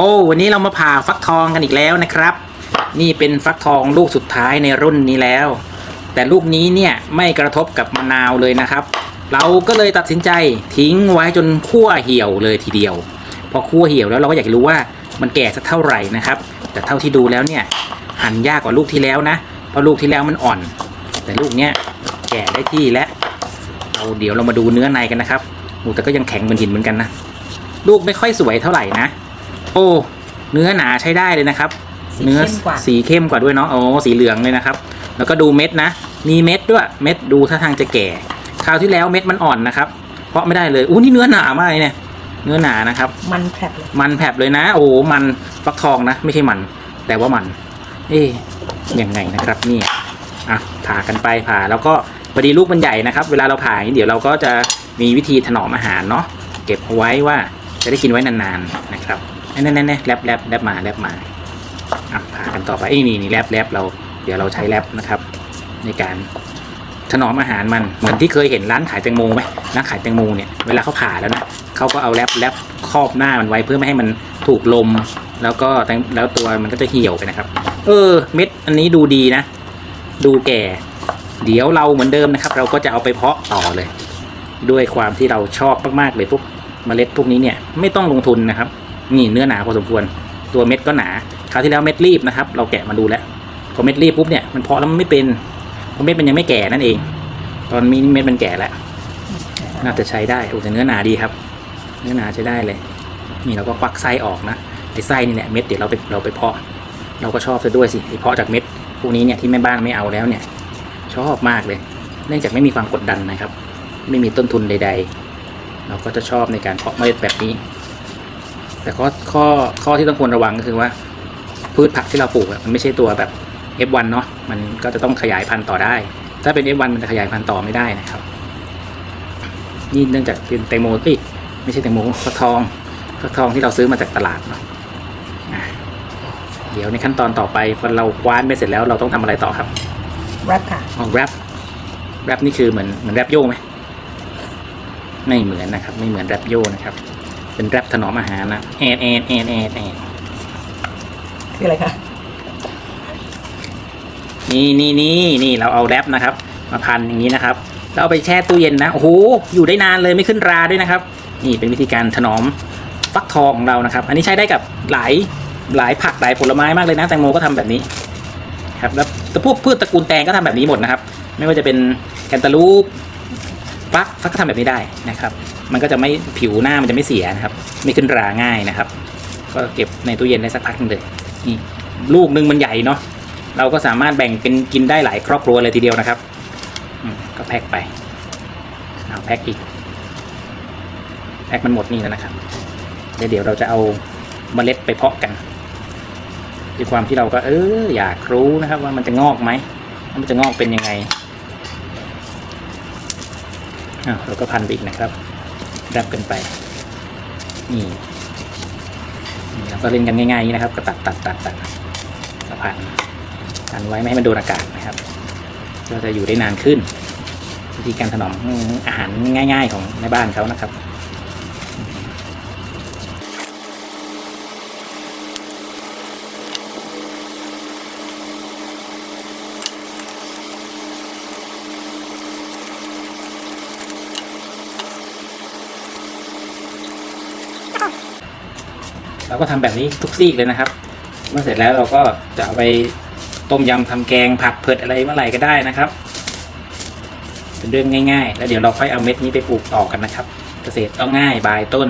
โอ้วันนี้เรามาผ่าฟักทองกันอีกแล้วนะครับ นี่เป็นฟักทองลูกสุดท้ายในรุ่นนี้แล้ว แต่ลูกนี้เนี่ยไม่กระทบกับมะนาวเลยนะครับ เราก็เลยตัดสินใจทิ้งไว้จนคั่วเหี่ยวเลยทีเดียว พอคั่วเหี่ยวแล้วเราก็อยากรู้ว่ามันแก่สักเท่าไหร่นะครับ แต่เท่าที่ดูแล้วเนี่ยหั่นยากกว่าลูกที่แล้วนะ เพราะลูกที่แล้วมันอ่อน แต่ลูกเนี้ยแก่ได้ที่แล้วเอาเดี๋ยวเรามาดูเนื้อในกันนะครับโอ้แต่ก็ยังแข็งเหมือนหินเหมือนกันนะลูกไม่ค่อยสวยเท่าไหร่นะ โอ้ เนื้อหนาใช้ได้เลยนะครับ สีเนื้อเข้มกว่า สีเข้มกว่าด้วยเนาะโอ้สีเหลืองเลยนะครับ แล้วก็ดูเม็ดนะ มีเม็ดด้วย เม็ดดูท่าทางจะแก่ คราวที่แล้วเม็ดมันอ่อนนะครับ เพราะไม่ได้เลยอู้นี่เนื้อหนามากเลยเนี่ย เนื้อหนานะครับ มันแผลบเลยมันแผลบเลยนะ โอ้โหมันฟักทองนะ ไม่ใช่มัน แต่ว่ามัน เอ๊ยยังไงนะครับเนี่ยอะผ่ากันไปผ่าแล้วก็พอดีลูกมันใหญ่นะครับ เวลาเราผ่าอย่างนี้เดี๋ยวเราก็จะมีวิธีถนอมอาหารเนาะเก็บเอาไว้ว่าจะได้กินไว้นานๆนะครับ แน่ๆๆแลบแลบแลบมาแลบมาอะผ่ากันต่อไปเอ้นี่นี่แลบแลบเราเดี๋ยวเราใช้แลบนะครับ ในการถนอมอาหารมันเหมือนที่เคยเห็นร้านขายแตงโมไหมร้านขายแตงโมเนี่ยเวลาเขาผ่าแล้วนะเขาก็เอาแรปแรปครอบหน้ามันไว้เพื่อไม่ให้มันถูกลม แล้วก็แตงแล้วตัวมันก็จะเหี่ยวไปนะครับ เออ เม็ดอันนี้ดูดีนะ ดูแก่ เดี๋ยวเราเหมือนเดิมนะครับ เราก็จะเอาไปเพาะต่อเลย ด้วยความที่เราชอบมากๆเลยพวกเมล็ดพวกนี้เนี่ยไม่ต้องลงทุนนะครับ นี่เนื้อหนาพอสมควร ตัวเม็ดก็หนาคราวที่แล้วเม็ดรีบนะครับ เราแกะมาดูแล้วพอเม็ดรีบปุ๊บเนี่ยมันเพาะแล้วมันไม่เป็นเพราะเม็ดมันยังไม่แก่นั่นเอง ตอนนี้เม็ดมันแก่แล้วน่าจะใช้ได้โอ้แต่เนื้อหนาดีครับ เนื้อหนาใช้ได้เลย นี่เราก็ควักไส้ออกนะไอ้ไส้นี่แหละเม็ดเดี๋ยวเราไปเราไปเพาะ เราก็ชอบซะด้วยสิไอ้เพาะจากเม็ดพวกนี้เนี่ยที่แม่บ้านไม่เอาแล้วเนี่ย ชอบมากเลย เนื่องจากไม่มีความกดดันนะครับ ไม่มีต้นทุนใด ๆ เราก็จะชอบในการเพาะเมล็ดแบบนี้ แต่ข้อข้อข้อที่ต้องควรระวังก็คือว่า พืชผักที่เราปลูกอะมันไม่ใช่ตัวแบบ F1 เนาะมันก็จะต้องขยายพันธุ์ต่อได้ ถ้าเป็น F1 มันจะขยายพันธุ์ต่อไม่ได้นะครับ นี่เนื่องจากเป็นแตงโมเอ้ยไม่ใช่แตงโมฟักทองฟักทองที่เราซื้อมาจากตลาดเนาะอะเดี๋ยวในขั้นตอนต่อไปพอเราคว้านไปเสร็จแล้วเราต้องทำอะไรต่อครับแรปค่ะอ๋อแรปแรปนี่คือเหมือนเหมือนแรปโยไหมไม่เหมือนนะครับ ไม่เหมือนแรปโยนะครับ เป็นแรปถนอมอาหารนะแอดแอดแอดแอดแอดคืออะไรคะนี่นี่นี่นี่เราเอาแรปนะครับ มาพันอย่างนี้นะครับแล้วเอาไปแช่ตู้เย็นนะโอ้โหอยู่ได้นานเลยไม่ขึ้นราด้วยนะครับ นี่เป็นวิธีการถนอมฟักทองของเรานะครับ อันนี้ใช้ได้กับหลายหลายผักหลายผลไม้มากเลยนะแตงโมก็ทำแบบนี้ครับแล้วแต่พวกพืชตระกูลแตงก็ทำแบบนี้หมดนะครับ ไม่ว่าจะเป็นแคนตาลูป ฟักฟักก็ทำแบบนี้ได้นะครับ มันก็จะไม่ผิวหน้ามันจะไม่เสียนะครับ ไม่ขึ้นราง่ายนะครับ ก็เก็บในตู้เย็นได้สักพักหนึงเลยนี่ลูกหนึงมันใหญ่เนาะเราก็สามารถแบ่งเป็นกินได้หลายครอบครัวเลยทีเดียวนะครับก็แพ็คไปเอาแพ็คอีกแพ็คมันหมดนี่แล้วนะครับเดี๋ยวเดี๋ยวเราจะเอาเมล็ดไปเพาะกันด้วยความที่เราก็เอออยากรู้นะครับ ว่ามันจะงอกไหมว่ามันจะงอกเป็นยังไง อ้าวเราก็พันไปอีกนะครับรับกันไป นี่นี่เราก็เล่นกันง่ายๆอย่างนี้นะครับ ก็ตัดตัดตัดตัดสะพานกันไว้ไม่ให้มันโดนอากาศนะครับ ก็จะอยู่ได้นานขึ้น วิธีการถนอมอาหารง่าย ๆ ของในบ้านเขานะครับ เราก็ทำแบบนี้ทุกซีกเลยนะครับ เมื่อเสร็จแล้วเราก็จะเอาไปต้มยำทำแกงผัดเผ็ดอะไรเมื่อไหร่ก็ได้นะครับ เป็นเรื่องง่าย ๆ แล้วเดี๋ยวเราค่อยเอาเม็ดนี้ไปปลูกต่อกันนะครับ เกษตรต้องง่ายบายต้น